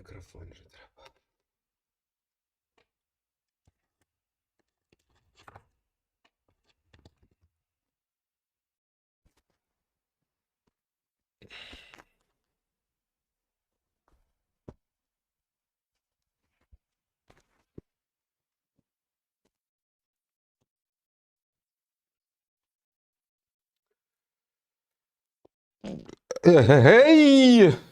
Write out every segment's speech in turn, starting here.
Мікрофон же треба. Гей!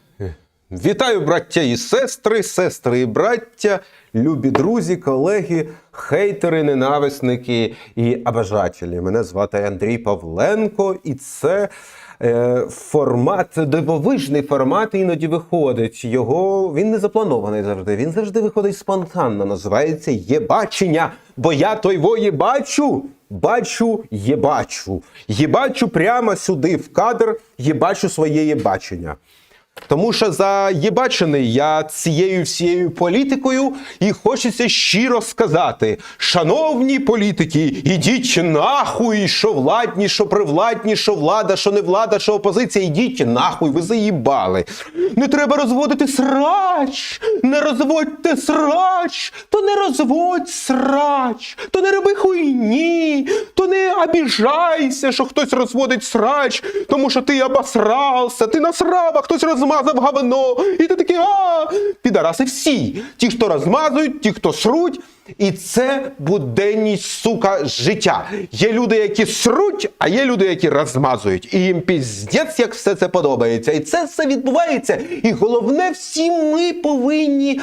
Вітаю, браття і сестри, сестри і браття, любі друзі, колеги, хейтери, ненависники і обожателі. Мене звати Андрій Павленко, і це е, формат, дивовижний формат іноді виходить. Його він не запланований завжди. Він завжди виходить спонтанно. Називається Єбачення. Бо я той во єбачу. Бачу, єбачу. Єбачу прямо сюди в кадр, єбачу своє єбачення. Тому що заєбачений я цією всією політикою і хочеться щиро сказати: шановні політики, ідіть нахуй, що владні, що привладні, що влада, що не влада, що опозиція, ідіть нахуй, ви заїбали. Не треба розводити срач, не розводьте срач, то не розводь срач, то не роби хуйні, то не обіжайся, що хтось розводить срач, тому що ти обосрався, ти насрав, а хтось розмазав говно. І ти такий, а підараси всі. Ті, хто розмазують, ті, хто сруть. І це буденність, сука, життя. Є люди, які сруть, а є люди, які розмазують. І їм піздець, як все це подобається. І це все відбувається. І головне, всі ми повинні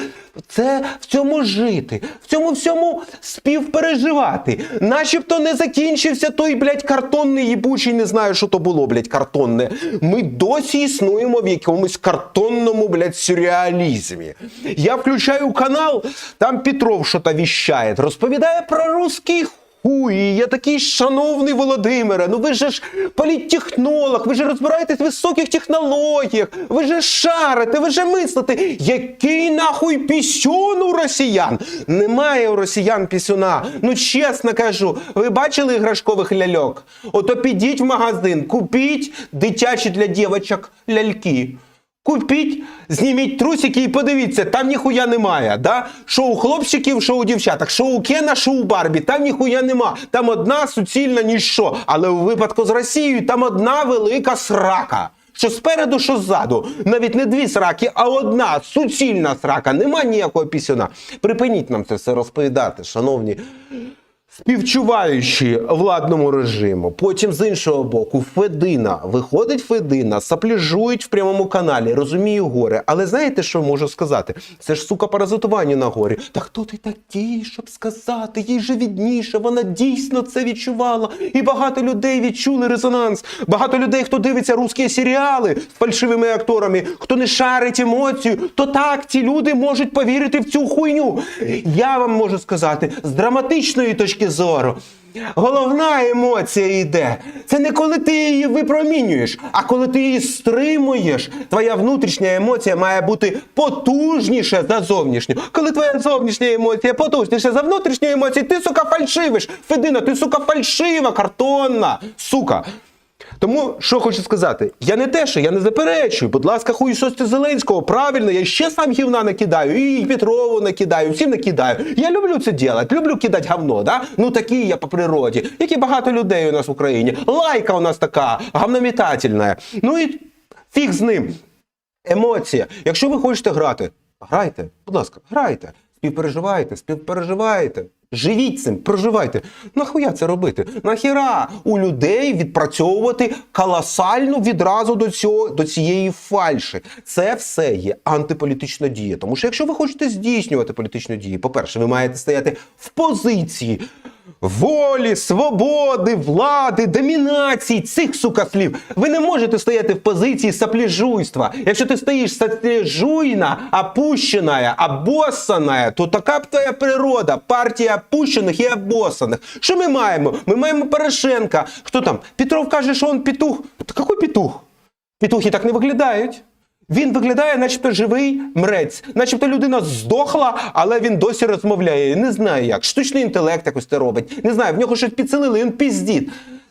це в цьому жити, в цьому всьому співпереживати. Начебто не закінчився той, блядь, картонний їбучий, не знаю, що то було, блядь, картонне. Ми досі існуємо в якомусь картонному, блядь, сюрреалізмі. Я включаю канал, там Петров що-то віщає, розповідає про русський хуй. Я такий шановний Володимире, ну ви же ж політтехнолог, ви ж розбираєтесь в високих технологіях, ви же шарите, ви же мислите. Який нахуй пісюн у росіян? Немає у росіян пісюна. Ну чесно кажу, ви бачили іграшкових ляльок? Ото підіть в магазин, купіть дитячі для дівчаток ляльки. Купіть, зніміть трусики і подивіться, там ніхуя немає. Да? Що у хлопчиків, що у дівчаток, що у Кена, що у Барбі, там ніхуя нема. Там одна суцільна ніщо. Але у випадку з Росією там одна велика срака. Що спереду, що ззаду. Навіть не дві сраки, а одна суцільна срака. Нема ніякого пісюна. Припиніть нам це все розповідати, шановні співчуваючи владному режиму. Потім з іншого боку, Федина виходить Федина, сапляжують в прямому каналі. Розумію горе. Але знаєте, що можу сказати? Це ж сука паразитування на горі. Та хто ти такий, щоб сказати? Їй же відніше. Вона дійсно це відчувала. І багато людей відчули резонанс. Багато людей, хто дивиться русські серіали з фальшивими акторами, хто не шарить емоцію, то так ці люди можуть повірити в цю хуйню. Я вам можу сказати, з драматичної точки зору. Головна емоція йде. Це не коли ти її випромінюєш, а коли ти її стримуєш. Твоя внутрішня емоція має бути потужніша за зовнішню. Коли твоя зовнішня емоція потужніша за внутрішню емоцію, ти, сука, фальшивиш. Федина, ти, сука, фальшива, картонна. Сука. Тому що хочу сказати, я не те, що я не заперечую. Будь ласка, хуйсости Зеленського. Правильно, я ще сам гівна накидаю, і Петрову накидаю, всім накидаю. Я люблю це робити, люблю кидати говно, да? Ну такий я по природі. Як і багато людей у нас в Україні. Лайка у нас така, говнометательна. Ну і фіг з ним. Емоція. Якщо ви хочете грати, грайте, будь ласка, грайте. Співпереживайте, співпереживайте. Живіть цим, проживайте. Нахуя це робити? Нахіра у людей відпрацьовувати колосальну відразу до цього до цієї фальші. Це все є антиполітична дія. Тому що якщо ви хочете здійснювати політичну дію, по-перше, ви маєте стояти в позиції волі, свободи, влади, домінації цих сука слів. Ви не можете стояти в позиції сапляжуйства. Якщо ти стоїш сапляжуйна, опущена, обоссана, то така б твоя природа, партія опущених і обоссаних. Що ми маємо? Ми маємо Порошенка. Хто там? Петров каже, що він петух. Та який петух? Петухи так не виглядають. Він виглядає, начебто живий мрець, начебто людина здохла, але він досі розмовляє. Не знаю як. Штучний інтелект якось це робить. Не знаю, в нього щось підселили, він піздіт.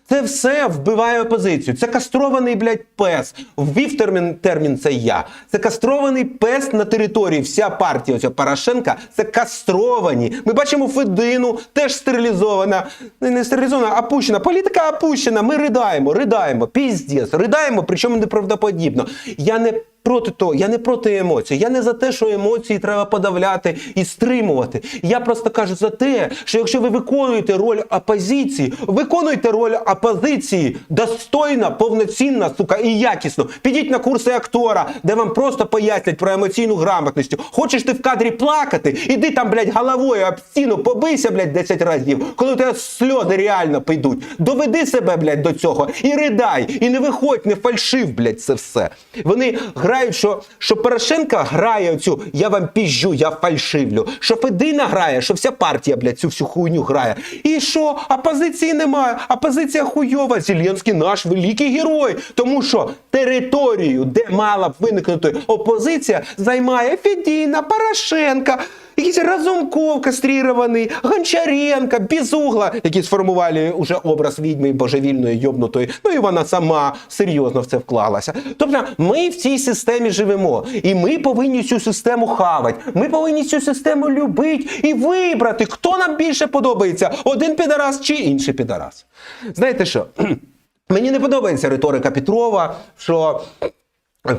Це все вбиває опозицію. Це кастрований, блядь, пес. Ввів термін, термін це я. Це кастрований пес на території. Вся партія оця Порошенка це кастровані. Ми бачимо Федину, теж стерилізована. Не, не стерилізована, а опущена. Політика опущена. Ми ридаємо, ридаємо. Піздець, ридаємо, причому неправдоподібно. Я не проти того, я не проти емоцій. Я не за те, що емоції треба подавляти і стримувати. Я просто кажу за те, що якщо ви виконуєте роль опозиції, виконуйте роль опозиції достойно, повноцінно, сука, і якісно. Підіть на курси актора, де вам просто пояснять про емоційну грамотність. Хочеш ти в кадрі плакати? Іди там, блядь, головою об стіну, побийся, блядь, 10 разів, коли у тебе сльози реально підуть. Доведи себе, блядь, до цього і ридай, і не виходь, не фальшив, блядь, це все. Вони грають, що, що Порошенка грає оцю я вам піжджу, я фальшивлю. Що Федина грає, що вся партія, блядь, цю всю хуйню грає. І що? Опозиції немає. Опозиція хуйова. Зеленський наш великий герой. Тому що територію, де мала б виникнути опозиція, займає Федіна, Порошенка. Якийсь Разумков кастрірований, Гончаренко, Безугла, які сформували уже образ відьми божевільної йобнутої. Ну і вона сама серйозно в це вклалася. Тобто ми в цій системі живемо, і ми повинні цю систему хавати. Ми повинні цю систему любити і вибрати, хто нам більше подобається: один підарас чи інший підарас. Знаєте що? Мені не подобається риторика Петрова, що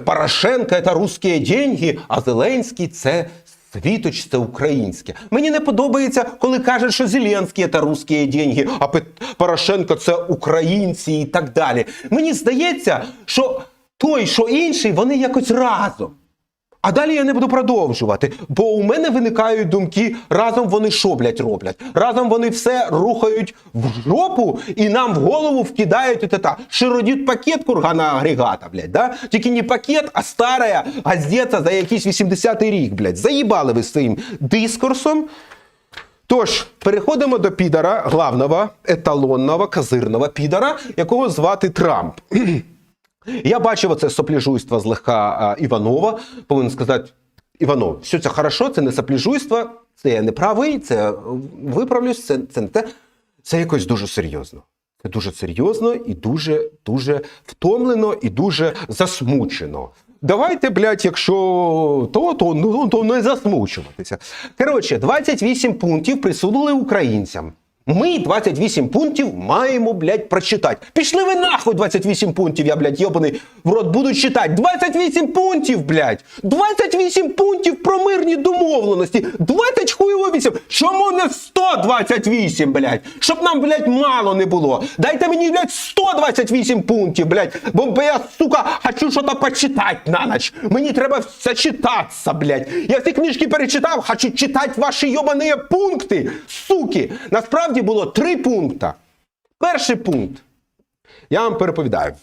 Порошенко це русські деньги, а Зеленський це світоч, це українське. Мені не подобається, коли кажуть, що Зеленський це русські деньги, а Порошенко це українці і так далі. Мені здається, що той, що інший, вони якось разом. А далі я не буду продовжувати, бо у мене виникають думки, разом вони що, блядь, роблять? Разом вони все рухають в жопу і нам в голову вкидають это широдіт пакет кургана агрегата, блядь, да? Тільки не пакет, а стара газета за якийсь 80-й рік, блядь. Заїбали ви своїм дискурсом. Тож, переходимо до підара, главного, еталонного, козирного підара, якого звати Трамп. Я бачив оце сопляжуйство злегка а, Іванова. Повинен сказати, Іванов, що це хорошо, це не сопляжуйство, це я не правий, це е, виправлюсь, це, це не те. Це якось дуже серйозно. Це дуже серйозно і дуже, дуже втомлено і дуже засмучено. Давайте, блядь, якщо то, то, ну, то не засмучуватися. Коротше, 28 пунктів присудили українцям. Ми 28 пунктів маємо, блядь, прочитати. Пішли ви нахуй 28 пунктів, я, блядь, йобаний в рот буду читати. 28 пунктів, блядь! 28 пунктів про мирні домовленості. 20 хуйово 8. Чому не 128, блядь? Щоб нам, блядь, мало не було. Дайте мені, блядь, 128 пунктів, блядь. Бо я, сука, хочу щось почитати на ніч. Мені треба зачитатися, блядь. Я всі книжки перечитав, хочу читати ваші йобані пункти, суки. Насправді було три пункти. Перший пункт. Я вам переповідаю.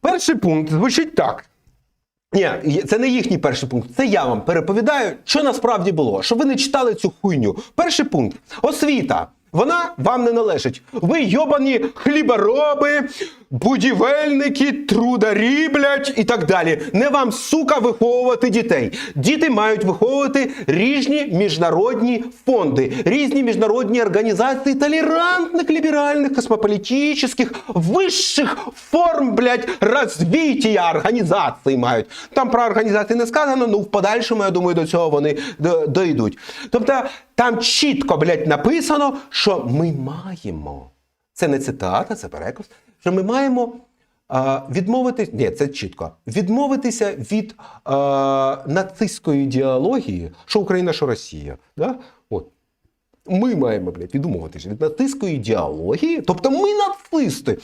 Перший пункт звучить так. Ні, це не їхній перший пункт. Це я вам переповідаю, що насправді було, щоб ви не читали цю хуйню. Перший пункт освіта. Вона вам не належить. Ви йобані хлібороби, будівельники, трударі, блядь, і так далі. Не вам, сука, виховувати дітей. Діти мають виховувати різні міжнародні фонди, різні міжнародні організації толерантних, ліберальних, космополітичних, вищих форм, блядь, розвиття організацій мають. Там про організації не сказано, ну в подальшому, я думаю, до цього вони дойдуть. Тобто там чітко, блядь, написано, що ми маємо. Це не цитата, це переказ. Що ми маємо відмовитися, ні, це чітко. Відмовитися від е, нацистської ідеології, що Україна, що Росія. Да? От. Ми маємо, блядь, відмовитися від нацистської ідеології, тобто ми нацисти.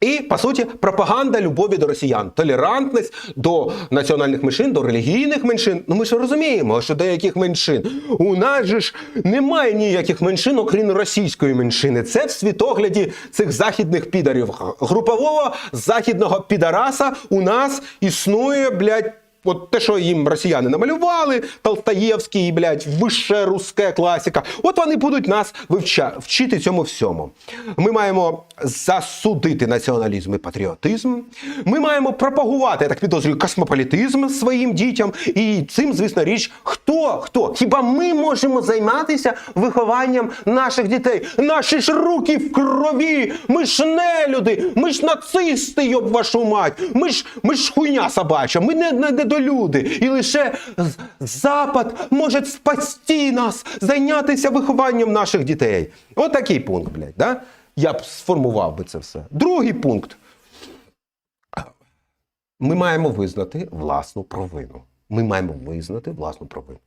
І по суті, пропаганда любові до росіян, толерантність до національних меншин, до релігійних меншин. Ну ми ж розуміємо, що деяких меншин у нас же ж немає ніяких меншин, окрім російської меншини. Це в світогляді цих західних підарів. Групового західного підараса у нас існує, блядь, От те, що їм росіяни намалювали, Толстаєвський, блядь, вище русська класика. От вони будуть нас вивча, вчити цьому всьому. Ми маємо засудити націоналізм і патріотизм. Ми маємо пропагувати, я так підозрюю, космополітизм своїм дітям. І цим, звісно, річ, хто хто? Хіба ми можемо займатися вихованням наших дітей? Наші ж руки в крові. Ми ж не люди, ми ж нацисти, йоб вашу мать. Ми ж ми ж хуйня собача, ми не, не, не люди. І лише Запад може спасти нас, зайнятися вихованням наших дітей. От такий пункт, блядь, да? Я б сформував би це все. Другий пункт. Ми маємо визнати власну провину. Ми маємо визнати власну провину.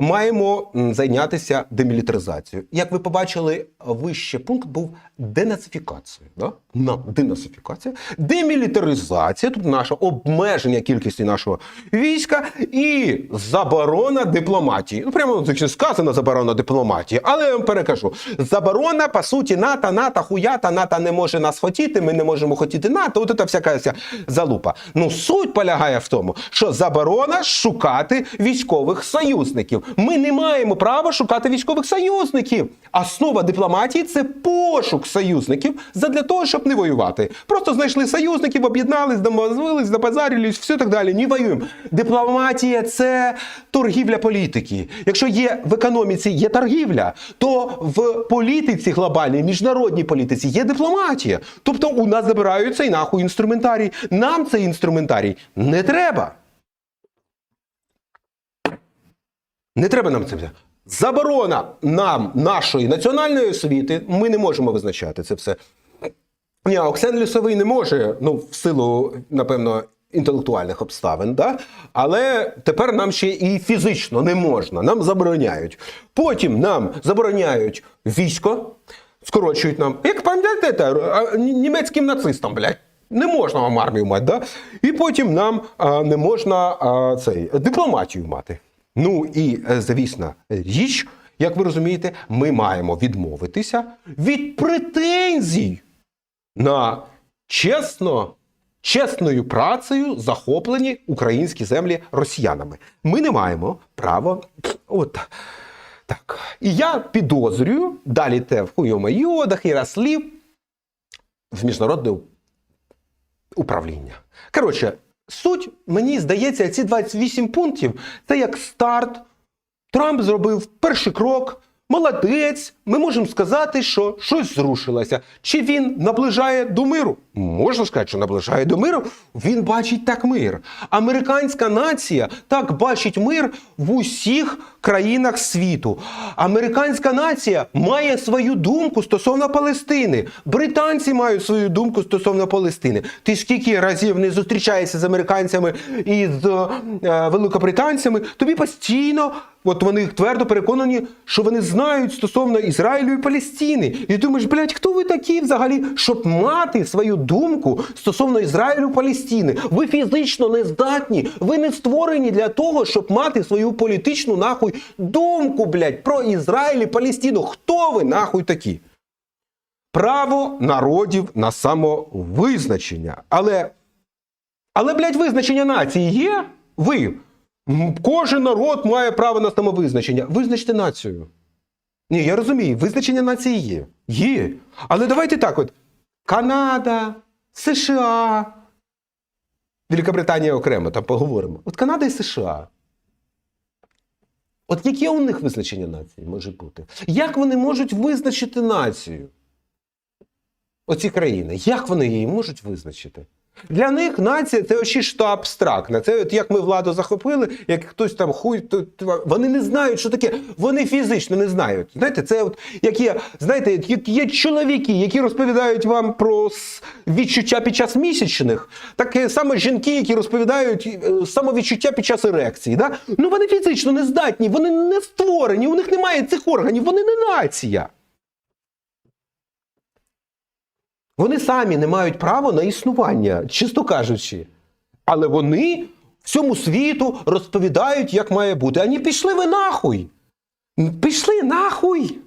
Маємо зайнятися демілітаризацією. Як ви побачили, вище пункт був денацифікацією. Да? На денацифікація, демілітаризація, тут наше обмеження кількості нашого війська і заборона дипломатії. Ну, прямо сказано заборона дипломатії, але я вам перекажу: заборона, по суті, НАТО, НАТО, хуята, НАТО не може нас хотіти, ми не можемо хотіти НАТО. От це всяка ця залупа. Ну, суть полягає в тому, що заборона шукати військових союзників. Ми не маємо права шукати військових союзників. Основа дипломатії це пошук союзників задля того, щоб не воювати. Просто знайшли союзників, об'єднались, домовились, запозарились, все так далі. Не воюємо. Дипломатія це торгівля політики. Якщо є в економіці є торгівля, то в політиці глобальній, міжнародній політиці є дипломатія. Тобто у нас забираються і нахуй інструментарій. Нам цей інструментарій не треба. Не треба нам це взяти. Заборона нам нашої національної освіти. Ми не можемо визначати це все. Ні, Оксен Лісовий не може, ну, в силу, напевно, інтелектуальних обставин, да? але тепер нам ще і фізично не можна, нам забороняють. Потім нам забороняють військо, скорочують нам, як пам'ятаєте, німецьким нацистам, блядь. Не можна вам армію мати, да? і потім нам а, не можна а, цей, дипломатію мати. Ну і, е, звісно, річ, як ви розумієте, ми маємо відмовитися від претензій на чесно, чесною працею захоплені українські землі росіянами. Ми не маємо права. От. Так. І я підозрюю, далі те в хуйомайо, до хіра слів, в міжнародне управління. Коротше, суть, мені здається, ці 28 пунктів це як старт. Трамп зробив перший крок. Молодець, ми можемо сказати, що щось зрушилося. Чи він наближає до миру? Можна сказати, що наближає до миру. Він бачить так мир. Американська нація так бачить мир в усіх країнах світу. Американська нація має свою думку стосовно Палестини. Британці мають свою думку стосовно Палестини. Ти скільки разів не зустрічаєшся з американцями і з е, великобританцями, тобі постійно. От вони твердо переконані, що вони знають стосовно Ізраїлю і Палестини. І думаєш, блядь, хто ви такі взагалі, щоб мати свою думку стосовно Ізраїлю і Палестини? Ви фізично не здатні, ви не створені для того, щоб мати свою політичну нахуй думку, блядь, про Ізраїль і Палестину. Хто ви нахуй такі? Право народів на самовизначення. Але але, блядь, визначення нації є? Ви. Кожен народ має право на самовизначення. Визначте націю. Ні, я розумію, визначення нації є. Є. Але давайте так: от Канада, США. Великобританія окремо там поговоримо. От Канада і США. От яке у них визначення нації може бути? Як вони можуть визначити націю? Оці країни, як вони її можуть визначити? Для них нація це очі що абстрактне. Це от як ми владу захопили, як хтось там хуй, то, вони не знають, що таке. Вони фізично не знають. Знаєте, це от як є, знаєте, як є чоловіки, які розповідають вам про відчуття під час місячних, так саме жінки, які розповідають е, самовідчуття під час ерекції. Да? Ну вони фізично не здатні, вони не створені, у них немає цих органів, вони не нація. Вони самі не мають права на існування, чисто кажучи. Але вони всьому світу розповідають, як має бути. Ані пішли ви нахуй. Пішли нахуй.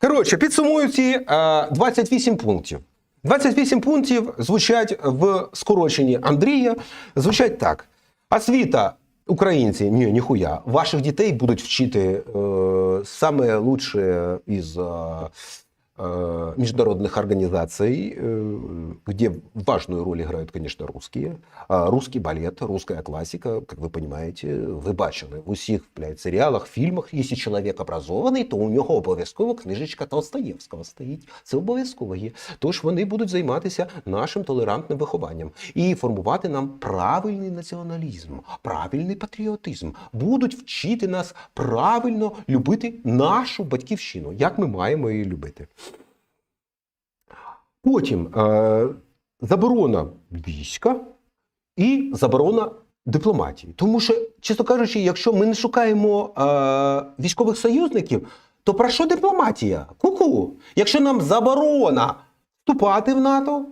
Коротше, підсумую ці е, 28 пунктів. 28 пунктів звучать в скороченні Андрія. Звучать так: освіта. Українці, ні, ніхуя. Ваших дітей будуть вчити е, саме лучше із е, международных организаций, э, где важную роль играют, конечно, русские. А Русский балет, русская классика, как вы понимаете, ви бачили в усіх блядь, серіалах, фільмах. Якщо чоловік образований, то у нього обов'язково книжечка Толстоєвського стоїть. Це обов'язково є. Тож вони будуть займатися нашим толерантним вихованням і формувати нам правильний націоналізм, правильний патріотизм. Будуть вчити нас правильно любити нашу батьківщину, як ми маємо її любити. Потім е, заборона війська і заборона дипломатії. Тому що, чесно кажучи, якщо ми не шукаємо е, військових союзників, то про що дипломатія? Ку-ку. Якщо нам заборона вступати в НАТО,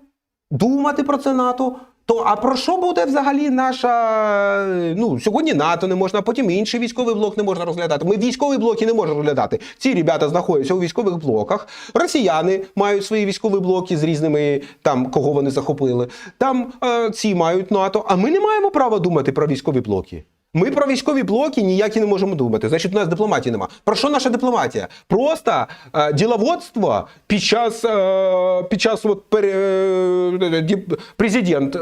думати про це НАТО. То а про що буде взагалі наша. Ну, сьогодні НАТО не можна, потім інший військовий блок не можна розглядати. Ми військові блоки не можемо розглядати. Ці ребята знаходяться у військових блоках. Росіяни мають свої військові блоки з різними там, кого вони захопили. Там е, ці мають НАТО. А ми не маємо права думати про військові блоки. Ми про військові блоки ніякі не можемо думати. Значить, у нас дипломатії нема. Про що наша дипломатія? Просто е, діловодство під час, е, під час от, пере, е, ді- президент,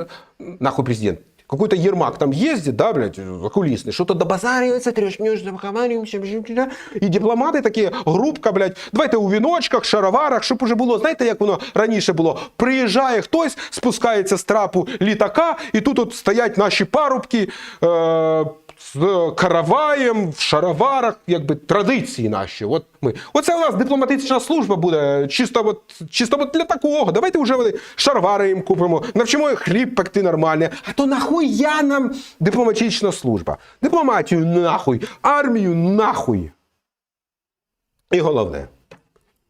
нахуй президент, какой-то Ермак там ездит, да, блядь, закулисный, что-то добазаривается, трешнешь, договариваемся, і дипломати такі, групка, блядь, давайте у віночках, шароварах, щоб уже було, знаєте, як воно раніше було? Приїжджає хтось, спускається з трапу літака, і тут от стоять наші парубки, е, з караваєм, в шароварах, якби традиції наші. От ми. Оце у нас дипломатична служба буде чисто, от, чисто от для такого. Давайте вже вони шаровари їм купимо, навчимо їх хліб пекти нормально. А то нахуя нам дипломатична служба? Дипломатію нахуй, армію нахуй. І головне.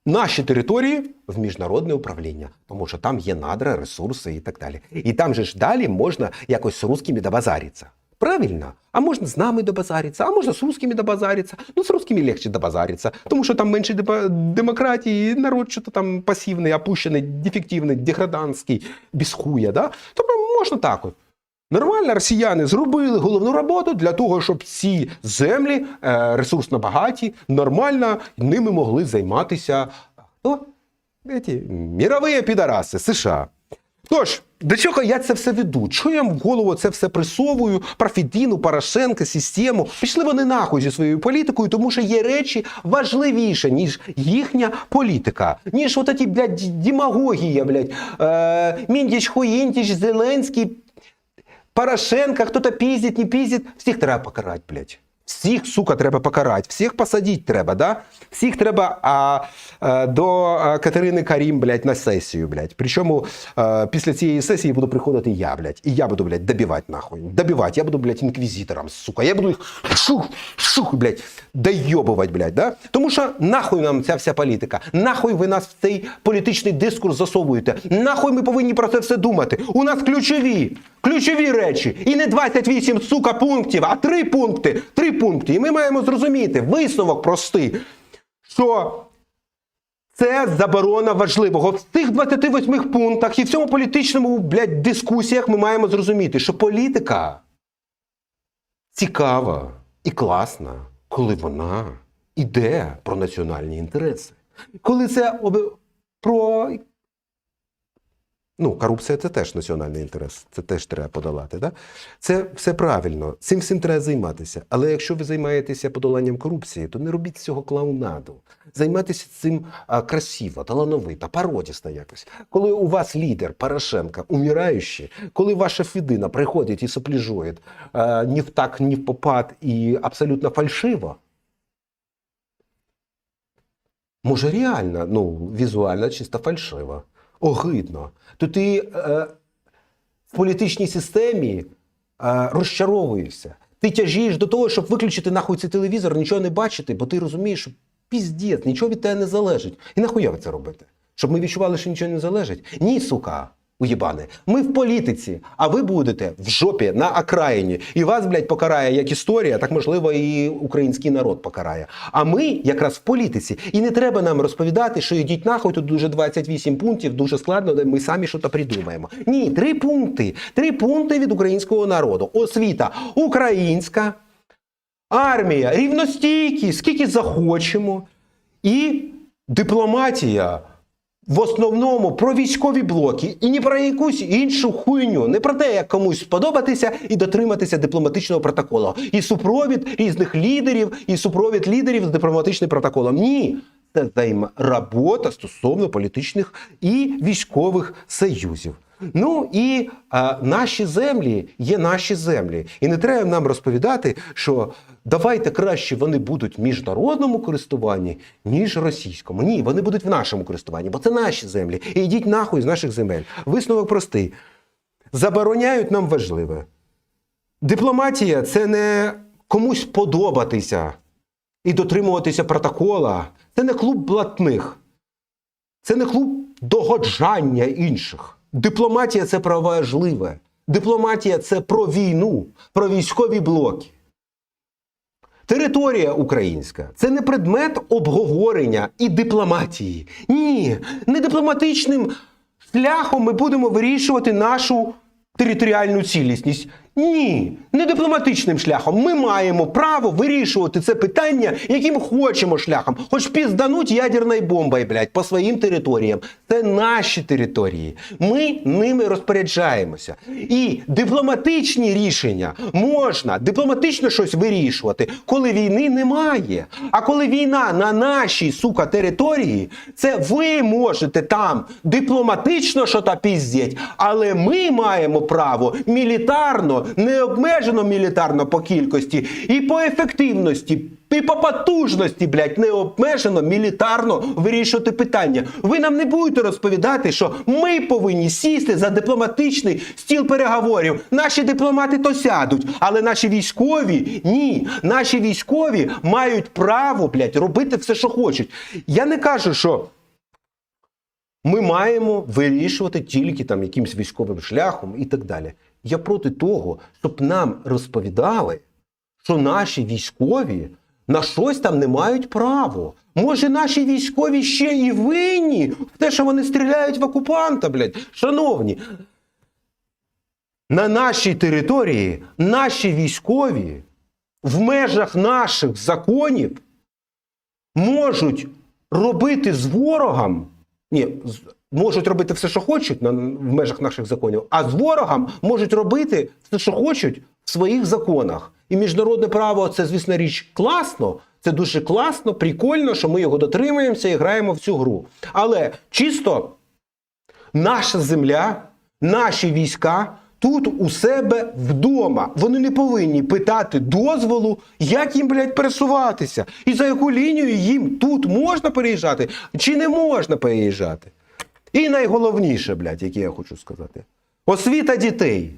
Наші території в міжнародне управління, тому що там є надра, ресурси і так далі. І там же ж далі можна якось з русскими добазаритися. Правильно? А можна з нами добазаритися, а можна з русскими добазаритися. Ну, з русскими легче добазаритися, тому що там менше демократії, народ що-то там пасивний, опущений, дефективний, деградантський, без хуя, да? Тобто можна так от. Нормально росіяни зробили головну роботу для того, щоб ці землі е, ресурсно багаті, нормально ними могли займатися хто? Ці мірові підараси США. Тож, до чого я це все веду? Чого я в голову це все присовую? Про Фідіну, Порошенка, систему. Пішли вони нахуй зі своєю політикою, тому що є речі важливіше, ніж їхня політика, ніж от ті, блядь, демагогія, блядь. Е, Міндіч, Хуїнтіч, Зеленський, Порошенко, хто-то піздить, не піздить. Всіх треба покарати, блядь. Всіх, сука, треба покарати, всіх посадити треба, да? Всіх треба а, а, до а, Катерини Карім, блядь, на сесію, блядь. Причому а, після цієї сесії буду приходити я, блядь. І я буду, блядь, добивати нахуй. Добивати. Я буду, блядь, інквізитором, сука. Я буду їх шух, шух, блядь, дойобувати, блядь, да? Тому що нахуй нам ця вся політика. Нахуй ви нас в цей політичний дискурс засовуєте. Нахуй ми повинні про це все думати. У нас ключові, ключові речі. І не 28, сука, пунктів, а три пункти. Три пункти. І ми маємо зрозуміти висновок простий, що це заборона важливого. В цих 28 пунктах і в цьому політичному, блядь, дискусіях ми маємо зрозуміти, що політика цікава і класна, коли вона іде про національні інтереси. Коли це об- про. Ну, корупція це теж національний інтерес, це теж треба подолати. Да? Це все правильно, цим всім треба займатися. Але якщо ви займаєтеся подоланням корупції, то не робіть цього клоунаду. Займайтеся цим а, красиво, талановито, пародісно якось. Коли у вас лідер Порошенко умираючий, коли ваша Фідина приходить і сопліжує ні в так, ні в попад і абсолютно фальшиво, може реально, ну, візуально чисто фальшиво, огидно, то ти е, в політичній системі е, розчаровуєшся. Ти тяжієш до того, щоб виключити нахуй цей телевізор, нічого не бачити, бо ти розумієш, що піздець, нічого від тебе не залежить. І нахуя ви це робите? Щоб ми відчували, що нічого не залежить? Ні, сука. Уєбани. Ми в політиці, а ви будете в жопі на окраїні. І вас, блядь, покарає як історія, так можливо, і український народ покарає. А ми якраз в політиці. І не треба нам розповідати, що йдіть нахуй, тут дуже 28 пунктів, дуже складно, ми самі щось придумаємо. Ні, три пункти. Три пункти від українського народу. Освіта українська, армія рівностійкі, скільки захочемо. І дипломатія в основному про військові блоки і ні про якусь іншу хуйню, не про те, як комусь сподобатися і дотриматися дипломатичного протоколу. І супровід різних лідерів, і супровід лідерів з дипломатичним протоколом. Ні. Це робота стосовно політичних і військових союзів. Ну і а, наші землі є наші землі. І не треба нам розповідати, що давайте краще вони будуть в міжнародному користуванні, ніж російському. Ні, вони будуть в нашому користуванні, бо це наші землі. І йдіть нахуй з наших земель. Висновок простий: забороняють нам важливе. Дипломатія це не комусь подобатися і дотримуватися протокола. Це не клуб блатних. Це не клуб догоджання інших. Дипломатія це про важливе. Дипломатія це про війну, про військові блоки. Територія українська це не предмет обговорення і дипломатії. Ні, не дипломатичним шляхом ми будемо вирішувати нашу територіальну цілісність. Ні, не дипломатичним шляхом. Ми маємо право вирішувати це питання, яким хочемо шляхом. Хоч піздануть ядерною бомбою, блядь, по своїм територіям. Це наші території. Ми ними розпоряджаємося. І дипломатичні рішення можна дипломатично щось вирішувати, коли війни немає. А коли війна на нашій сука території, це ви можете там дипломатично що та піздіть, але ми маємо право мілітарно, не обмежено мілітарно по кількості і по ефективності. І по потужності, блядь, не обмежено мілітарно вирішувати питання. Ви нам не будете розповідати, що ми повинні сісти за дипломатичний стіл переговорів. Наші дипломати то сядуть, але наші військові ні. Наші військові мають право, блядь, робити все, що хочуть. Я не кажу, що. Ми маємо вирішувати тільки там якимсь військовим шляхом і так далі. Я проти того, щоб нам розповідали, що наші військові на щось там не мають право. Може, наші військові ще і винні в те, що вони стріляють в окупанта, блядь. Шановні, на нашій території наші військові в межах наших законів можуть робити з ворогом. Ні, можуть робити все, що хочуть на, в межах наших законів, а з ворогом можуть робити все, що хочуть в своїх законах. І міжнародне право це, звісно, річ класно. Це дуже класно, прикольно, що ми його дотримуємося і граємо в цю гру. Але чисто наша земля, наші війська тут у себе вдома. Вони не повинні питати дозволу, як їм, блядь, пересуватися. І за яку лінію їм тут можна переїжджати, чи не можна переїжджати. І найголовніше, блядь, яке я хочу сказати: освіта дітей.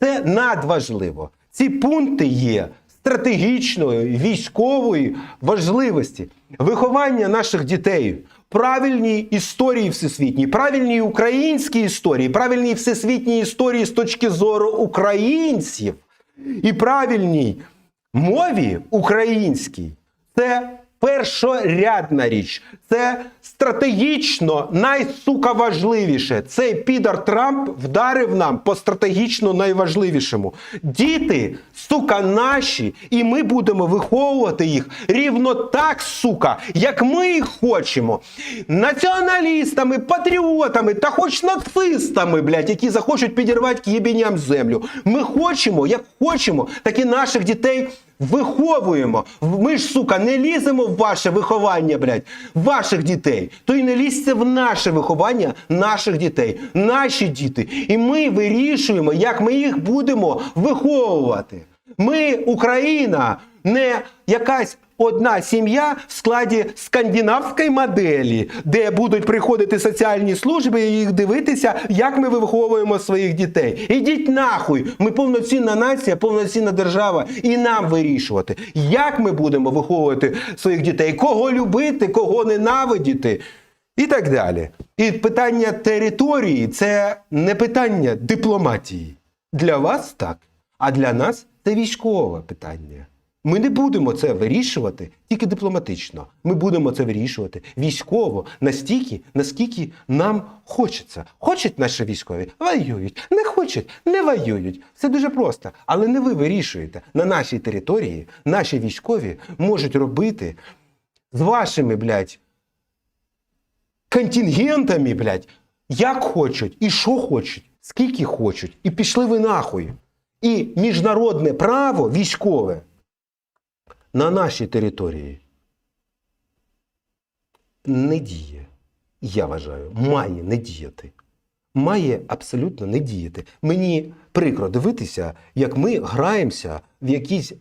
Це надважливо. Ці пункти є стратегічної військової важливості. Виховання наших дітей, правильній історії всесвітній, правильній українській історії, правильній всесвітній історії з точки зору українців і правильній мові українській. Це першорядна річ. Це стратегічно найсука важливіше. Цей підар Трамп вдарив нам по стратегічно найважливішому. Діти, сука, наші, і ми будемо виховувати їх рівно так, сука, як ми їх хочемо. Націоналістами, патріотами та хоч нацистами, блядь, які захочуть підірвати єбіням землю. Ми хочемо, як хочемо, так і наших дітей виховуємо. Ми ж, сука, не ліземо в ваше виховання, блядь, ваших дітей. То й не лізьте в наше виховання наших дітей, наші діти. І ми вирішуємо, як ми їх будемо виховувати. Ми, Україна, не якась одна сім'я в складі скандинавської моделі, де будуть приходити соціальні служби і їх дивитися, як ми виховуємо своїх дітей. Ідіть нахуй! Ми повноцінна нація, повноцінна держава, і нам вирішувати, як ми будемо виховувати своїх дітей, кого любити, кого ненавидіти. І так далі. І питання території це не питання дипломатії. Для вас так, а для нас це військове питання. Ми не будемо це вирішувати тільки дипломатично. Ми будемо це вирішувати військово настільки, наскільки нам хочеться. Хочуть наші військові воюють. Не хочуть, не воюють. Все дуже просто. Але не ви вирішуєте. На нашій території наші військові можуть робити з вашими, блядь, контингентами, блядь, як хочуть і що хочуть, скільки хочуть, і пішли ви нахуй. І міжнародне право військове на нашій території не діє. Я вважаю, має не діяти. Має абсолютно не діяти. Мені прикро дивитися, як ми граємося в якесь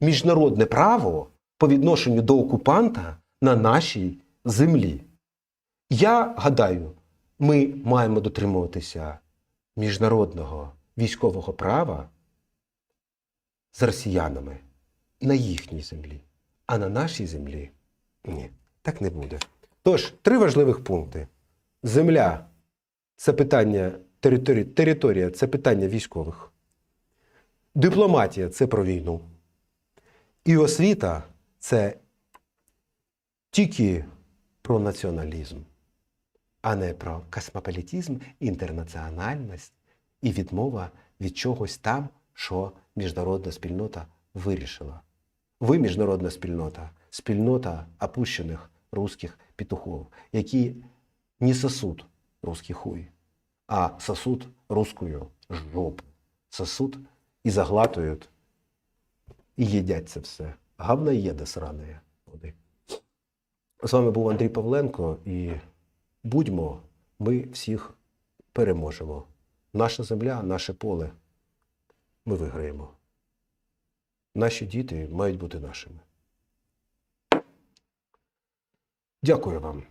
міжнародне право по відношенню до окупанта на нашій землі. Я гадаю, ми маємо дотримуватися міжнародного військового права з росіянами на їхній землі, а на нашій землі ні, так не буде. Тож, три важливих пункти: земля це питання території, територія це питання військових, дипломатія це про війну. І освіта це тільки про націоналізм, а не про космополітизм, інтернаціональність і відмова від чогось там, що міжнародна спільнота вирішила. Ви міжнародна спільнота, спільнота опущених русських петухов, які не сосут русский хуй, а сосут русскую жопу. Сосут і заглатують, і їдять це все. Говноєда сраної води. З вами був Андрій Павленко і будьмо, ми всіх переможемо. Наша земля, наше поле. Ми виграємо. Наші діти мають бути нашими. Дякую вам.